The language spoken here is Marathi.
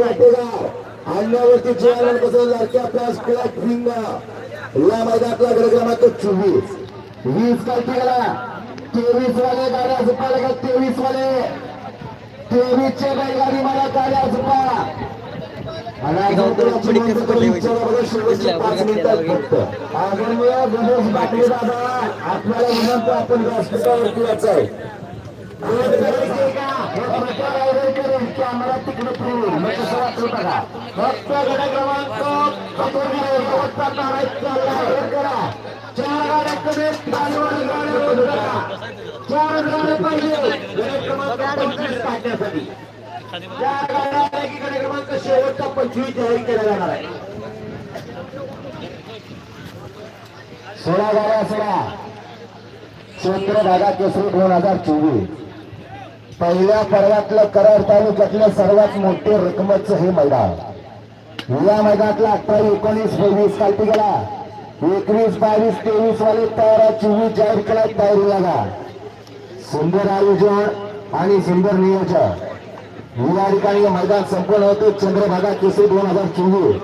वाटेगाव अन्यावरती चेअरमॅन कसं लाडक्या प्लास्टिक फिंग. या मैदानातला गड क्रमांक चोवीस. वीस कालतीला तेवीस वाले गाड्या झुपाला का तेवीस वाले तेवीस चे बैलगाडी मला गाड्या झुपा. आपल्याला आपण व्यासपीठावरती यायचं आहे आम्हाला तिकडे फिरवून. म्हणजे कसं वाटलं बघा. फक्त गड क्रमांक करा. चार गाड्या कमी, चालवणारी गाडी चार गाड्या पाहिजे. गड क्रमांक पंचवीस काढण्यासाठी. चार गाड्या आल्या गड क्रमांक शेवटचा पंचवीस जाहीर केला जाणार आहे. सोळा गाड्या सोळा. चंद्र भागात केसरी दोन हजार चोवीस. पहिल्या पर्वातलं कराड तालुक्यातलं सर्वात मोठे रकमेचं हे मैदान. या मैदानातला अठ्ठावीस एकोणीस बावीस कालती गेला. एकवीस बावीस तेवीस वाले तेरा चोवीस जाहीर केला तयारी लागा. सुंदर आयोजन आणि सुंदर नियोजन. या ठिकाणी हे मैदान संपन्न होते. चंद्रभागा केसरी दोन हजार चोवीस.